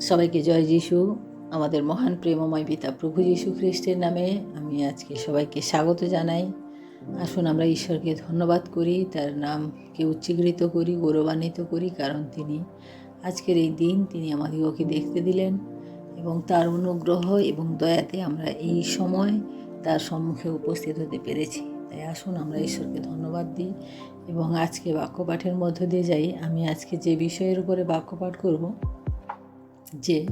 সবাইকে জয় যিশু। আমাদের মহান প্রেমময় পিতা প্রভু যিশু খ্রিস্টের নামে আমি আজকে সবাইকে স্বাগত জানাই। আসুন আমরা ঈশ্বরকে ধন্যবাদ করি, তার নামকে উচ্চীকৃত করি, গৌরবান্বিত করি, কারণ তিনি আজকের এই দিন তিনি আমাদিগকে দেখতে দিলেন এবং তার অনুগ্রহ এবং দয়াতে আমরা এই সময় তার সম্মুখে উপস্থিত হতে পেরেছি। তাই আসুন আমরা ঈশ্বরকে ধন্যবাদ দিই এবং আজকে বাক্যপাঠের মধ্য দিয়ে যাই। আমি আজকে যে বিষয়ের উপরে বাক্যপাঠ করব যে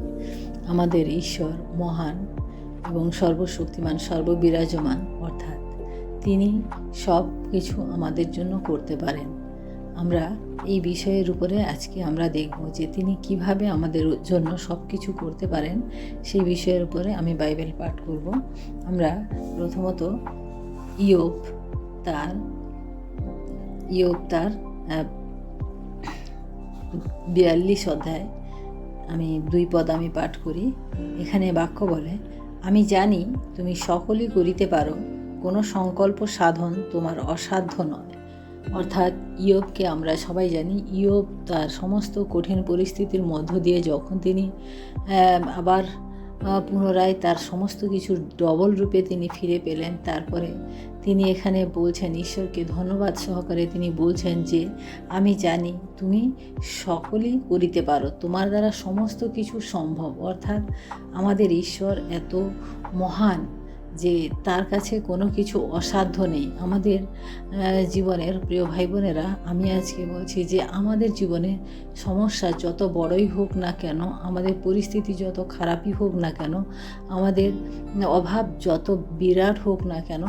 আমাদের ঈশ্বর মহান এবং সর্বশক্তিমান, সর্ববিরাজমান, অর্থাৎ তিনি সব কিছু আমাদের জন্য করতে পারেন। আমরা এই বিষয়ের উপরে আজকে আমরা দেখব যে তিনি কীভাবে আমাদের জন্য সব কিছু করতে পারেন। সেই বিষয়ের উপরে আমি বাইবেল পাঠ করব। আমরা প্রথমত ইয়োব তার ইয়োব তার বিয়াল্লিশ অধ্যায় আমি দুই পদ আমি পাঠ করি। এখানে বাক্য বলে, আমি জানি তুমি সকলই করিতে পারো, কোনো সংকল্প সাধন তোমার অসাধ্য নয়। অর্থাৎ ইয়োবকে আমরা সবাই জানি, ইয়োব তার সমস্ত কঠিন পরিস্থিতির মধ্য দিয়ে যখন তিনি আবার পুনরায় তার সমস্ত কিছু ডবল রূপে তিনি ফিরে পেলেন। তারপরে তিনি এখানে বলছেন, ঈশ্বরকে ধন্যবাদ সহকারে তিনি বলছেন যে, আমি জানি তুমি সকলেই করিতে পারো। তোমার দ্বারা সমস্ত কিছু সম্ভব। অর্থাৎ আমাদের ঈশ্বর এত মহান যে তার কাছে কোনো কিছু অসাধ্য নেই। আমাদের জীবনের প্রিয় ভাই বোনেরা আমি আজকে বলছি যে আমাদের জীবনে সমস্যা যত বড়ই হোক না কেন, আমাদের পরিস্থিতি যত খারাপই হোক না কেন, আমাদের অভাব যত বিরাট হোক না কেন,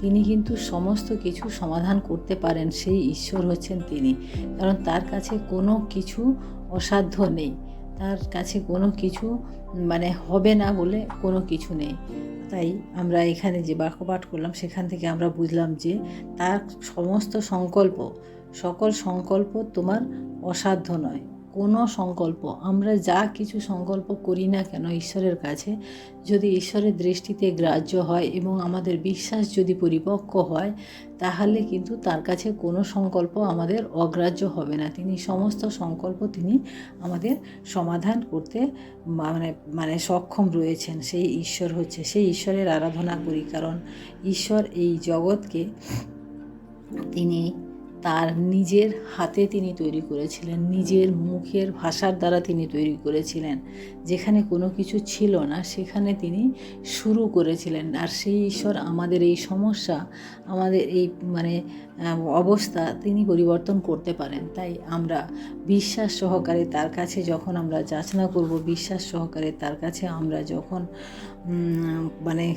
তিনি কিন্তু সমস্ত কিছু সমাধান করতে পারেন। সেই ঈশ্বর হচ্ছেন তিনি। কারণ তার কাছে কোনো কিছু অসাধ্য নেই। তার কাছে কোনো কিছু মানে হবে না বলে কোনো কিছু নেই। তাই আমরা এখানে যে বাক্যপাঠ করলাম, সেখান থেকে আমরা বুঝলাম যে তার সমস্ত সংকল্প, সকল সংকল্প তোমার অসাধ্য নয়। কোনো সংকল্প, আমরা যা কিছু সংকল্প করি না কেন ঈশ্বরের কাছে, যদি ঈশ্বরের দৃষ্টিতে গ্রাহ্য হয় এবং আমাদের বিশ্বাস যদি পরিপক্ক হয়, তাহলে কিন্তু তার কাছে কোনো সংকল্প আমাদের অগ্রাহ্য হবে না। তিনি সমস্ত সংকল্প তিনি আমাদের সমাধান করতে মানে মানে সক্ষম রয়েছেন। সেই ঈশ্বর হচ্ছে, সেই ঈশ্বরের আরাধনা করি। কারণ ঈশ্বর এই জগৎকে তিনি তার নিজের হাতে তিনি তৈরি করেছিলেন নিজের মুখের ভাষার দ্বারা তিনি তৈরি করেছিলেন। যেখানে কোনো কিছু ছিল না সেখানে তিনি শুরু করেছিলেন। আর সেই ঈশ্বর আমাদের এই সমস্যা আমাদের এই মানে অবস্থা তিনি পরিবর্তন করতে পারেন। তাই আমরা বিশ্বাস সহকারে তার কাছে যখন আমরা যাচনা করব বিশ্বাস সহকারে তার কাছে আমরা যখন মানে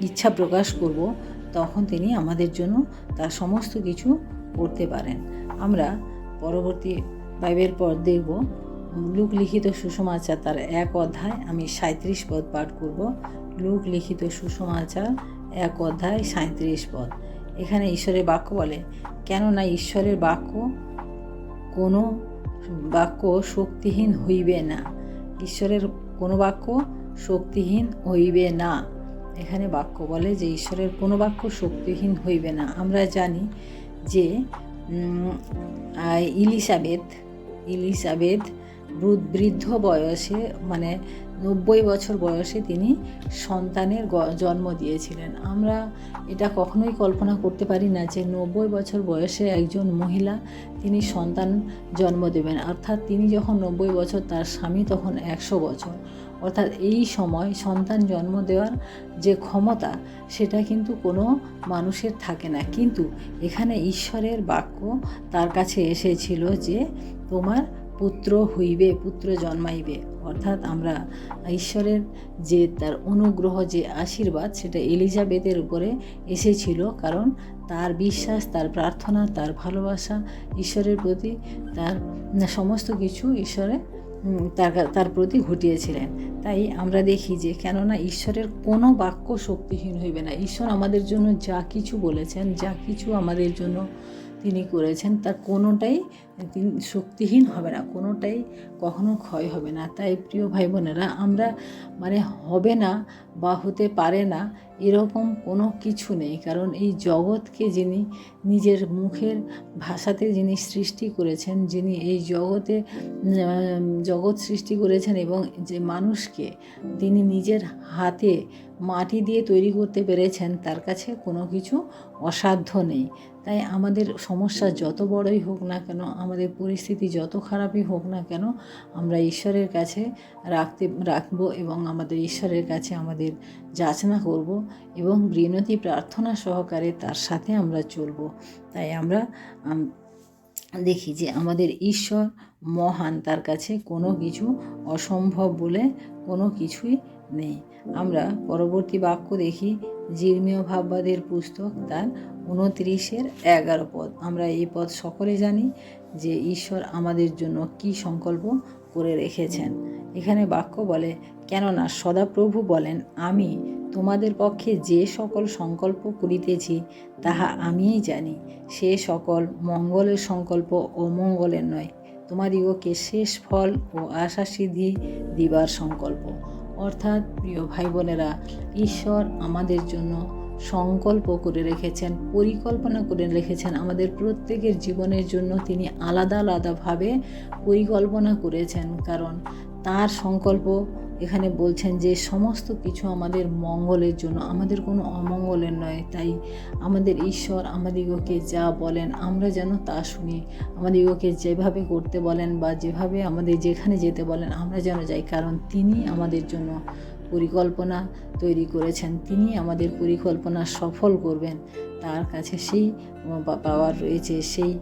ইচ্ছা প্রকাশ করব তখন তিনি আমাদের জন্য তার সমস্ত কিছু করতে পারেন। আমরা পরবর্তী বাইবেল পর দেখব, লুক লিখিত সুসমাচার তার এক অধ্যায়, আমি সাঁত্রিশ পদ পাঠ করব। লুক লিখিত সুসমাচার এক অধ্যায় সাঁত্রিশ পদ। এখানে ঈশ্বরের বাক্য বলে, কেননা ঈশ্বরের বাক্য কোনো বাক্য শক্তিহীন হইবে না। ঈশ্বরের কোনো বাক্য শক্তিহীন হইবে না। এখানে বাক্য বলে যে, ঈশ্বরের কোনো বাক্য শক্তিহীন হইবে না। আমরা জানি যে ইলিসাবেথ ইলিসাবেথ বৃদ্ধ বয়সে মানে নব্বই বছর বয়সে তিনি সন্তানের জন্ম দিয়েছিলেন। আমরা এটা কখনোই কল্পনা করতে পারি না যে নব্বই বছর বয়সে একজন মহিলা তিনি সন্তান জন্ম দেবেন। অর্থাৎ তিনি যখন নব্বই বছর, তার স্বামী তখন একশো বছর। অর্থাৎ এই সময় সন্তান জন্ম দেওয়ার যে ক্ষমতা, সেটা কিন্তু কোনো মানুষের থাকে না। কিন্তু এখানে ঈশ্বরের বাক্য তার কাছে এসেছিল যে, তোমার পুত্র হইবে, পুত্র জন্মাইবে। অর্থাৎ আমরা ঈশ্বরের যে তার অনুগ্রহ, যে আশীর্বাদ, সেটা এলিজাবেথের উপরে এসেছিল। কারণ তার বিশ্বাস, তার প্রার্থনা, তার ভালোবাসা, ঈশ্বরের প্রতি তার সমস্ত কিছু ঈশ্বরের তার তার প্রতি ঘটিয়েছিলেন। তাই আমরা দেখি যে কেননা ঈশ্বরের কোনো বাক্য শক্তিহীন হইবে না। ঈশ্বর আমাদের জন্য যা কিছু বলেছেন, যা কিছু আমাদের জন্য তিনি করেছেন, তার কোনোটাই তিনি শক্তিহীন হবে না, কোনোটাই কখনো ক্ষয় হবে না। তাই প্রিয় ভাই বোনেরা, আমরা মানে হবে না বা হতে পারে না এরকম কোনো কিছু নেই, কারণ এই জগৎকে যিনি নিজের মুখের ভাষাতে যিনি সৃষ্টি করেছেন, যিনি এই জগতে জগৎ সৃষ্টি করেছেন এবং যে মানুষকে তিনি নিজের হাতে মাটি দিয়ে তৈরি করতে পেরেছেন, তার কাছে কোনো কিছু অসাধ্য নেই। তাই আমাদের সমস্যা যত বড়ই হোক না কেন আমাদের পরিস্থিতি যত খারাপই হোক না কেন আমরা ঈশ্বরের কাছে রাখতে রাখব এবং আমাদের ঈশ্বরের কাছে আমাদের যাচনা করব এবং বিনতি প্রার্থনা সহকারে তার সাথে আমরা চলব। তাই আমরা দেখি যে আমাদের ঈশ্বর মহান তার কাছে কোনো কিছু অসম্ভব বলে কোনো কিছুই নেই। আমরা পরবর্তী বাক্য দেখি জির্মীয় ভাববাদের পুস্তক তার উনত্রিশের এগারো পদ। আমরা এই পদ সকলে জানি যে ঈশ্বর আমাদের জন্য কি সংকল্প করে রেখেছেন। এখানে বাক্য বলে, কেননা সদাপ্রভু বলেন, আমি তোমাদের পক্ষে যে সকল সংকল্প করিতেছি, তাহা আমিই জানি। সে সকল মঙ্গলের সংকল্প ও মঙ্গলের নয়। তোমাদিগকে শেষ ফল ও আশা সিদ্ধি দিবার সংকল্প। অর্থাৎ প্রিয় ভাই বোনেরা ঈশ্বর আমাদের জন্য সংকল্প করে রেখেছেন, পরিকল্পনা করে রেখেছেন। আমাদের প্রত্যেকের জীবনের জন্য তিনি আলাদা আলাদাভাবে পরিকল্পনা করেছেন। কারণ তার সংকল্প এখানে বলছেন যে, সমস্ত কিছু আমাদের মঙ্গলের জন্য। আমাদের কোনো অমঙ্গলের নয়। তাই আমাদের ঈশ্বর আমাদিগকে যা বলেন, আমরা যেন তা শুনি। আমাদিগকে যেভাবে করতে বলেন বা যেভাবে আমাদের যেখানে যেতে বলেন, আমরা যেন যাই। কারণ তিনি আমাদের জন্য পরিকল্পনা তৈরি করেছেন। তিনি আমাদের পরিকল্পনা সফল করবেন। তার কাছে সেই পাওয়ার রয়েছে, সেই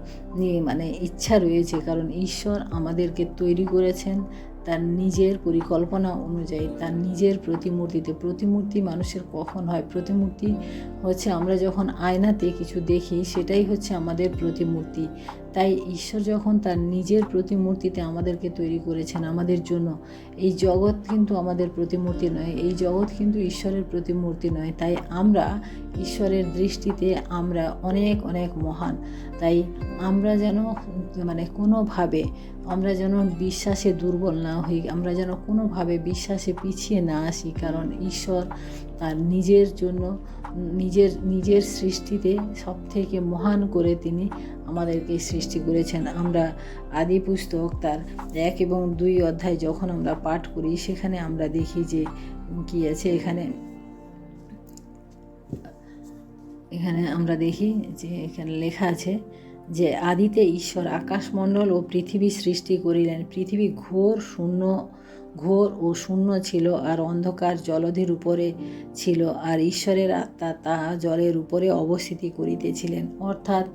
মানে ইচ্ছা রয়েছে। কারণ ঈশ্বর আমাদেরকে তৈরি করেছেন তার নিজের পরিকল্পনা অনুযায়ী, তার নিজের প্রতিমূর্তিতে। প্রতিমূর্তি মানুষের কখন হয়? প্রতিমূর্তি হচ্ছে আমরা যখন আয়নাতে কিছু দেখি, সেটাই হচ্ছে আমাদের প্রতিমূর্তি। তাই ঈশ্বর যখন তার নিজের প্রতিমূর্তিতে আমাদেরকে তৈরি করেছেন আমাদের জন্য, এই জগৎ কিন্তু আমাদের প্রতিমূর্তি নয়, এই জগৎ কিন্তু ঈশ্বরের প্রতিমূর্তি নয়, তাই আমরা ঈশ্বরের দৃষ্টিতে আমরা অনেক অনেক মহান। তাই আমরা যেন মানে কোনোভাবে আমরা যেন বিশ্বাসে দুর্বল না হই, আমরা যেন কোনোভাবে বিশ্বাসে পিছিয়ে না আসি, কারণ ঈশ্বর তার নিজের জন্য, নিজের নিজের সৃষ্টিতে সব থেকে মহান করে তিনি আমাদেরকে সৃষ্টি করেছেন। আমরা আদি পুস্তক তার এক এবং দুই অধ্যায় যখন আমরা পাঠ করি, সেখানে আমরা দেখি যে কি আছে, এখানে এখানে আমরা দেখি যে এখানে লেখা আছে যে, আদিতে ঈশ্বর আকাশমণ্ডল ও পৃথিবী সৃষ্টি করিলেন। পৃথিবী ঘোর, শূন্য ঘোর ও শূন্য ছিল আর অন্ধকার জলধির উপরে ছিল আর ঈশ্বরের আত্মা তাহা জলের উপরে অবস্থিতি করিতেছিলেন। অর্থাৎ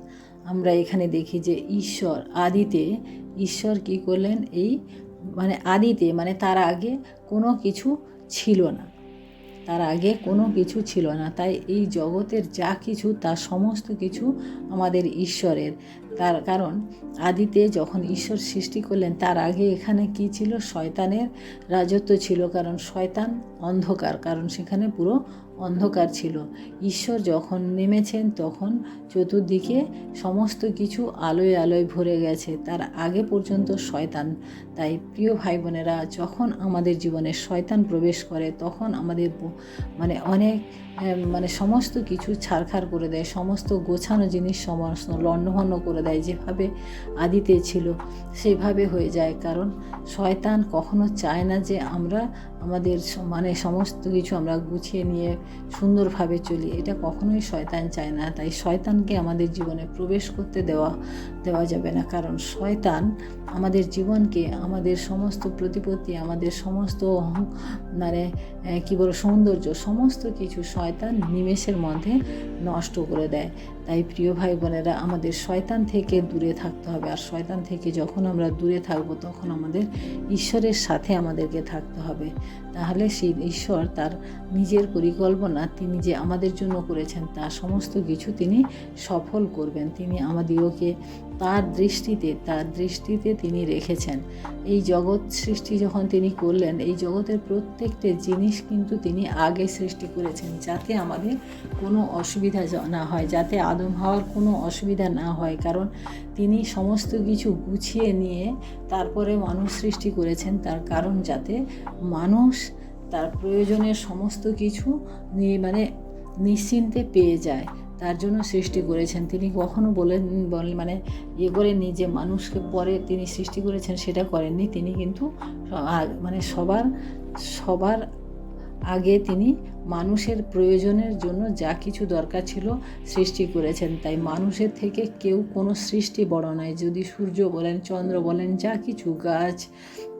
আমরা এখানে দেখি যে ঈশ্বর আদিতে, ঈশ্বর কি করলেন? এই মানে আদিতে মানে তার আগে কোনো কিছু ছিল না। তার আগে কোনো কিছু ছিল না। তাই এই জগতের যা কিছু তা সমস্ত কিছু আমাদের ঈশ্বরের। তার কারণ আদিতে যখন ঈশ্বর সৃষ্টি করলেন, তার আগে এখানে কি ছিল? শয়তানের রাজত্ব ছিল, কারণ শয়তান অন্ধকার, কারণ সেখানে পুরো অন্ধকার ছিল। ঈশ্বর যখন নেমেছেন, তখন চতুর্দিকে সমস্ত কিছু আলোয় আলোয় ভরে গেছে। তার আগে পর্যন্ত শয়তান। তাই প্রিয় ভাই বোনেরা যখন আমাদের জীবনে শয়তান প্রবেশ করে, তখন আমাদের মানে অনেক মানে সমস্ত কিছু ছাড়খাড় করে দেয়, সমস্ত গোছানো জিনিস সমস্ত লণ্ডভণ্ড করে দেয় যেভাবে আদিতে ছিল সেভাবে হয়ে যায়। কারণ শয়তান কখনো চায় না যে আমরা আমাদের মানে সমস্ত কিছু আমরা গুছিয়ে নিয়ে সুন্দরভাবে চলি। এটা কখনোই শয়তান চায় না। তাই শয়তানকে আমাদের জীবনে প্রবেশ করতে দেওয়া দেওয়া যাবে না। কারণ শয়তান আমাদের জীবনকে, আমাদের সমস্ত প্রতিপত্তি, আমাদের সমস্ত মানে কী বলো, সৌন্দর্য, সমস্ত কিছু শয়তান নিমেষের মধ্যে নষ্ট করে দেয়। তাই প্রিয় ভাই বোনেরা, আমাদের শয়তান থেকে দূরে থাকতে হবে। আর শয়তান থেকে যখন আমরা দূরে থাকব, তখন আমাদের ঈশ্বরের সাথে আমাদেরকে থাকতে হবে। তাহলে সেই ঈশ্বর তার নিজের পরিকল্পনা তিনি যে আমাদের জন্য করেছেন, তা সমস্ত কিছু তিনি সফল করবেন। তিনি আমাদিগকে তার দৃষ্টিতে তার দৃষ্টিতে তিনি রেখেছেন। এই জগৎ সৃষ্টি যখন তিনি করলেন, এই জগতের প্রত্যেকটা জিনিস কিন্তু তিনি আগে সৃষ্টি করেছেন যাতে আমাদের কোনো অসুবিধা না হয়, যাতে আদম হওয়ার কোনো অসুবিধা না হয়। কারণ তিনি সমস্ত কিছু গুছিয়ে নিয়ে তারপরে মানুষ সৃষ্টি করেছেন। তার কারণ যাতে মানুষ তার প্রয়োজনের সমস্ত কিছু নিয়ে মানে নিশ্চিন্তে পেয়ে যায়। তার জন্য সৃষ্টি করেছেন। তিনি কখনো বলেন বলেন মানে ইয়ে করেননি যে মানুষকে পরে তিনি সৃষ্টি করেছেন সেটা করেননি। তিনি কিন্তু মানে সবার সবার আগে তিনি মানুষের প্রয়োজনের জন্য যা কিছু দরকার ছিল সৃষ্টি করেছেন। তাই মানুষের থেকে কেউ কোনো সৃষ্টি বড় নয়। যদি সূর্য বলেন, চন্দ্র বলেন, যা কিছু, গাছ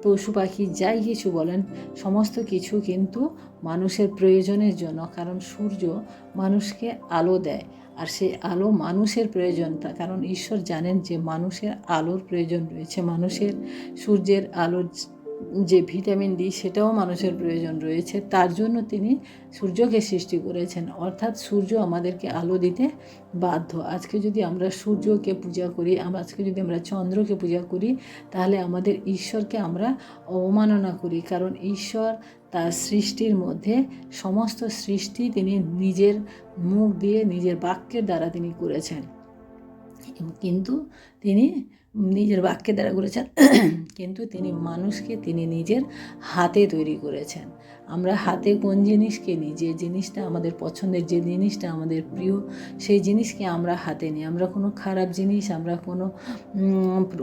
পশু পাখি যাই কিছু বলেন, সমস্ত কিছু কিন্তু মানুষের প্রয়োজনের জন্য, কারণ সূর্য মানুষকে আলো দেয়, আর সেই আলো মানুষের প্রয়োজন কারণ ঈশ্বর জানেন যে মানুষের আলোর প্রয়োজন রয়েছে, মানুষের সূর্যের আলোর যে ভিটামিন ডি সেটাও মানুষের প্রয়োজন রয়েছে, তার জন্য তিনি সূর্যকে সৃষ্টি করেছেন। অর্থাৎ সূর্য আমাদেরকে আলো দিতে বাধ্য। আজকে যদি আমরা সূর্যকে পূজা করি আজকে যদি আমরা চন্দ্রকে পূজা করি, তাহলে আমাদের ঈশ্বরকে আমরা অবমাননা করি। কারণ ঈশ্বর তার সৃষ্টির মধ্যে সমস্ত সৃষ্টি তিনি নিজের মুখ দিয়ে, নিজের বাক্যের দ্বারা তিনি করেছেন। কিন্তু তিনি নিজের বাক্যে দ্বারা করেছেন। কিন্তু তিনি মানুষকে তিনি নিজের হাতে তৈরি করেছেন। আমরা হাতে কোন জিনিস কিনি, যে জিনিসটা আমাদের পছন্দের, যে জিনিসটা আমাদের প্রিয়, সেই জিনিসকে আমরা হাতে নিই। আমরা কোনো খারাপ জিনিস, আমরা কোনো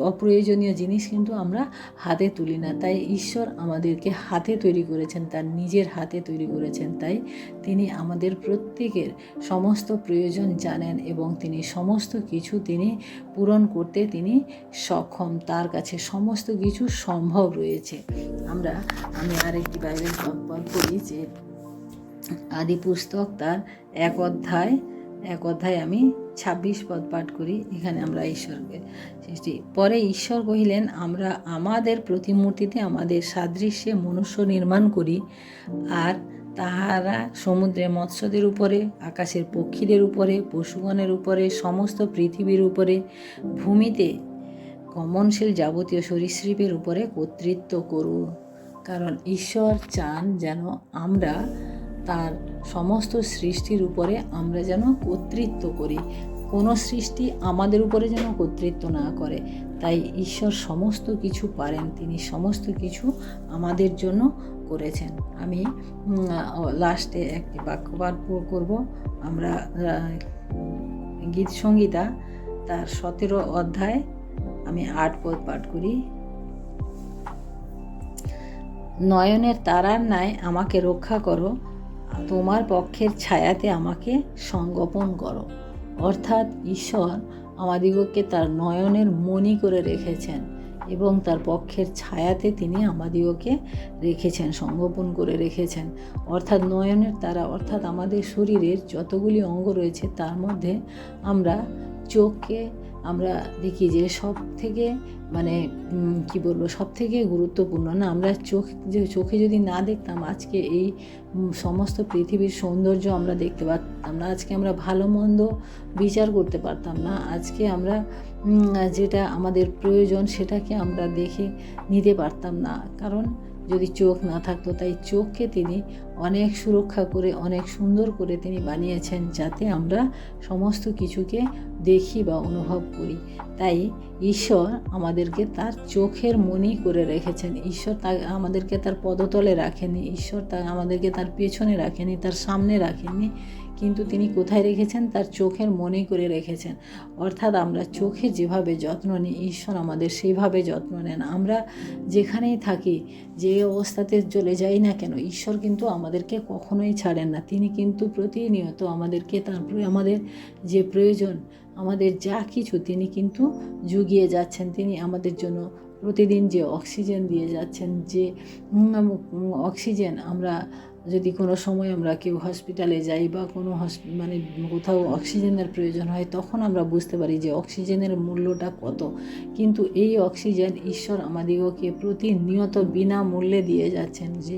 অপ্রয়োজনীয় জিনিস কিন্তু আমরা হাতে তুলি না। তাই ঈশ্বর আমাদেরকে হাতে তৈরি করেছেন, তার নিজের হাতে তৈরি করেছেন। তাই তিনি আমাদের প্রত্যেকের সমস্ত প্রয়োজন জানেন এবং তিনি সমস্ত কিছু তিনি পূরণ করতে তিনি সক্ষম। তার কাছে সমস্ত কিছু সম্ভব রয়েছে। আমরা, আমি আরেকটি বাইবেল পদ পড়ি যে আদি পুস্তক তার এক অধ্যায় এক অধ্যায় আমি ছাব্বিশ পদ পাঠ করি, এখানে আমরা ঈশ্বরকে সৃষ্টি। পরে ঈশ্বর কহিলেন, আমরা আমাদের প্রতিমূর্তিতে আমাদের সাদৃশ্যে মনুষ্য নির্মাণ করি, আর তাহারা সমুদ্রে মৎস্যদের উপরে, আকাশের পক্ষীদের উপরে, পশুগণের উপরে, সমস্ত পৃথিবীর উপরে, ভূমিতে গমনশীল যাবতীয় সরীসৃপের উপরে কর্তৃত্ব করুন। কারণ ঈশ্বর চান যেন আমরা তার সমস্ত সৃষ্টির উপরে আমরা যেন কর্তৃত্ব করি। কোনো সৃষ্টি আমাদের উপরে যেন কর্তৃত্ব না করে। তাই ঈশ্বর সমস্ত কিছু পারেন, তিনি সমস্ত কিছু আমাদের জন্য করেছেন। আমি লাস্টে একটি বাক্যপাঠ করব। আমরা গীত সংগীতা তার সতেরো অধ্যায় আমি আট পদ পাঠ করি। নয়নের তারার ন্যায় আমাকে রক্ষা করো, তোমার পক্ষের ছায়াতে আমাকে সংগোপন করো। অর্থাৎ ঈশ্বর আমাদিগকে তার নয়নের মনি করে রেখেছেন এবং তার পক্ষের ছায়াতে তিনি আমাদিগকে রেখেছেন, সংগোপন করে রেখেছেন। অর্থাৎ নয়নের তারা, অর্থাৎ আমাদের শরীরের যতগুলি অঙ্গ রয়েছে, তার মধ্যে আমরা চোখকে আমরা দেখি যে সব থেকে মানে কি বলব সব থেকে গুরুত্বপূর্ণ না, আমরা চোখ যে চোখে যদি না দেখতাম আজকে এই সমস্ত পৃথিবীর সৌন্দর্য আমরা দেখতে পারতাম না, আজকে আমরা ভালো মন্দ বিচার করতে পারতাম না, আজকে আমরা যেটা আমাদের প্রয়োজন সেটাকে আমরা দেখে নিতে পারতাম না। কারণ যদি চোখ না থাকতো, তাই চোখকে তিনি অনেক সুরক্ষা করে, অনেক সুন্দর করে তিনি বানিয়েছেন যাতে আমরা সমস্ত কিছুকে দেখি বা অনুভব করি। তাই ঈশ্বর আমাদেরকে তার চোখের মনি করে রেখেছেন। ঈশ্বর তা আমাদেরকে তার পদতলে রাখেনি ঈশ্বর তা আমাদেরকে তার পেছনে রাখেনি তার সামনে রাখেনি কিন্তু তিনি কোথায় রেখেছেন? তার চোখের মনে করে রেখেছেন। অর্থাৎ আমরা চোখে যেভাবে যত্ন নিই, ঈশ্বর আমাদের সেইভাবে যত্ন নেন। আমরা যেখানেই থাকি, যে অবস্থাতে চলে যাই না কেন, ঈশ্বর কিন্তু আমাদেরকে কখনোই ছাড়েন না। তিনি কিন্তু প্রতিনিয়ত আমাদেরকে তার আমাদের যে প্রয়োজন, আমাদের যা কিছু, তিনি কিন্তু জুগিয়ে যাচ্ছেন। তিনি আমাদের জন্য প্রতিদিন যে অক্সিজেন দিয়ে যাচ্ছেন, যে অক্সিজেন আমরা যদি কোনো সময় আমরা কেউ হসপিটালে যাই বা কোনো মানে কোথাও অক্সিজেনের প্রয়োজন হয়, তখন আমরা বুঝতে পারি যে অক্সিজেনের মূল্যটা কত। কিন্তু এই অক্সিজেন ঈশ্বর আমাদিগকে প্রতিনিয়ত বিনামূল্যে দিয়ে যাচ্ছেন যে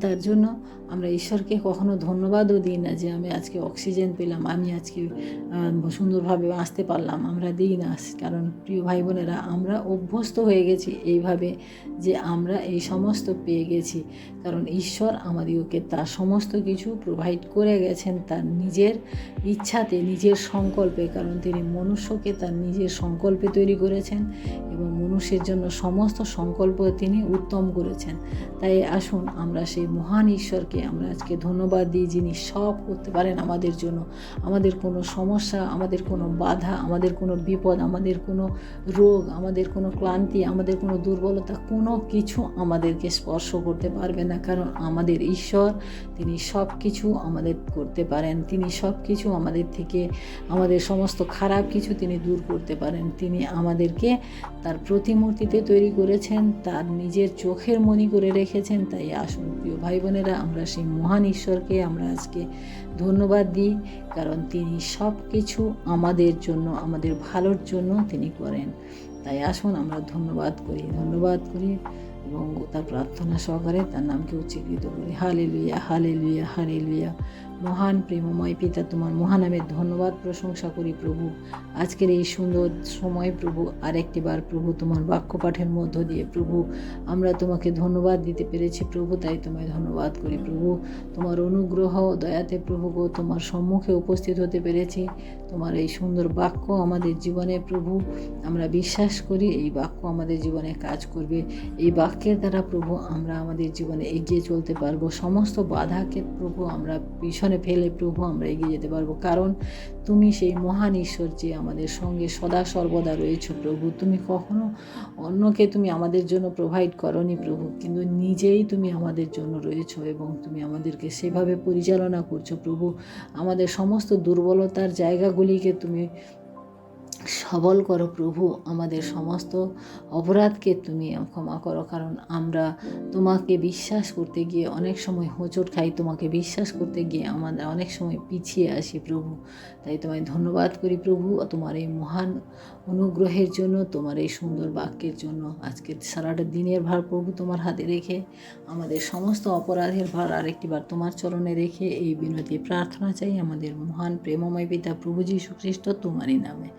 তার জন্য আমরা ঈশ্বরকে কখনো ধন্যবাদও দিই না যে আমি আজকে অক্সিজেন পেলাম, আমি আজকে সুন্দরভাবে বাঁচতে পারলাম, আমরা দিই না। কারণ প্রিয় ভাই বোনেরা, আমরা অভ্যস্ত হয়ে গেছি এইভাবে যে আমরা এই সমস্ত পেয়ে গেছি। কারণ ঈশ্বর আমাদিগকে তার সমস্ত কিছু প্রোভাইড করে গেছেন তার নিজের ইচ্ছাতে, নিজের সংকল্পে। কারণ তিনি মনুষ্যকে তার নিজের সংকল্পে তৈরি করেছেন এবং মনুষ্যের জন্য সমস্ত সংকল্প তিনি উত্তম করেছেন। তাই আসুন আমরা সেই মহান ঈশ্বরকে আমরা আজকে ধন্যবাদ দিই যিনি সব করতে পারেন আমাদের জন্য। আমাদের কোনো সমস্যা, আমাদের কোনো বাধা, আমাদের কোনো বিপদ, আমাদের কোনো রোগ, আমাদের কোনো ক্লান্তি, আমাদের কোনো দুর্বলতা কোনো কিছু আমাদেরকে স্পর্শ করতে পারবে না। কারণ আমাদের ঈশ্বর, তিনি সব কিছু আমাদের করতে পারেন। তিনি সব কিছু আমাদের থেকে, আমাদের সমস্ত খারাপ কিছু তিনি দূর করতে পারেন। তিনি আমাদেরকে তার প্রতিমূর্তিতে তৈরি করেছেন, তার নিজের চোখের মনি করে রেখেছেন, তাই আসুন প্রিয় ভাই বোনেরা, আমরা সেই মহান ঈশ্বরকে আমরা আজকে ধন্যবাদ দিই, কারণ তিনি সব কিছু আমাদের জন্য, আমাদের ভালোর জন্য তিনি করেন। তাই আসুন আমরা ধন্যবাদ করি ধন্যবাদ করি এবং তার প্রার্থনা সহকারে তার নামকে উচ্চীকৃত করি। হালে লুইয়া হালে লুইয়া হালে লুইয়া মহান প্রেমময় পিতা তোমার মহানামের ধন্যবাদ, প্রশংসা করি প্রভু। আজকের এই সুন্দর সময় প্রভু, আরেকটি বার প্রভু তোমার বাক্য পাঠের মধ্য দিয়ে প্রভু, আমরা তোমাকে ধন্যবাদ দিতে পেরেছি প্রভু, তাই তোমায় ধন্যবাদ করি প্রভু। তোমার অনুগ্রহ, দয়াতে প্রভু গো, তোমার সম্মুখে উপস্থিত হতে পেরেছি। তোমার এই সুন্দর বাক্য আমাদের জীবনে প্রভু, আমরা বিশ্বাস করি এই বাক্য আমাদের জীবনে কাজ করবে। এই বাক্যের দ্বারা প্রভু, আমরা আমাদের জীবনে এগিয়ে চলতে পারব। সমস্ত বাধাকে প্রভু, আমরা পিছনে ফেলে প্রভু, আমরা এগিয়ে যেতে পারব। কারণ তুমি সেই মহান ঈশ্বর যে আমাদের সঙ্গে সদা সর্বদা রয়েছো প্রভু। তুমি কখনো অন্যকে তুমি আমাদের জন্য প্রোভাইড করনি প্রভু, কিন্তু নিজেই তুমি আমাদের জন্য রয়েছো এবং তুমি আমাদেরকে সেভাবে পরিচালনা করছ প্রভু। আমাদের সমস্ত দুর্বলতার জায়গাগুলিকে তুমি সবল করো প্রভু, আমাদের সমস্ত অপরাধকে তুমি ক্ষমা করো, কারণ আমরা তোমাকে বিশ্বাস করতে গিয়ে অনেক সময় হোঁচট খাই, তোমাকে বিশ্বাস করতে গিয়ে আমাদের অনেক সময় পিছিয়ে আসি প্রভু। তাই তোমায় ধন্যবাদ করি প্রভু তোমার এই মহান অনুগ্রহের জন্য, তোমার এই সুন্দর বাক্যের জন্য আজকে সারাটা দিনের ভার প্রভু তোমার হাতে রেখে, আমাদের সমস্ত অপরাধের ভার আরেকটি বার তোমার চরণে রেখে এই বিনতি প্রার্থনা চাই, আমাদের মহান প্রেমময় পিতা প্রভু যীশু খ্রিস্ট তোমারই নামে।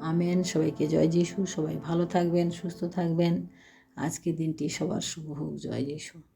আমেন। সবাইকে জয় যিশু। সবাই ভালো থাকবেন, সুস্থ থাকবেন। আজকের দিনটি সবার শুভ হোক। জয় যিশু।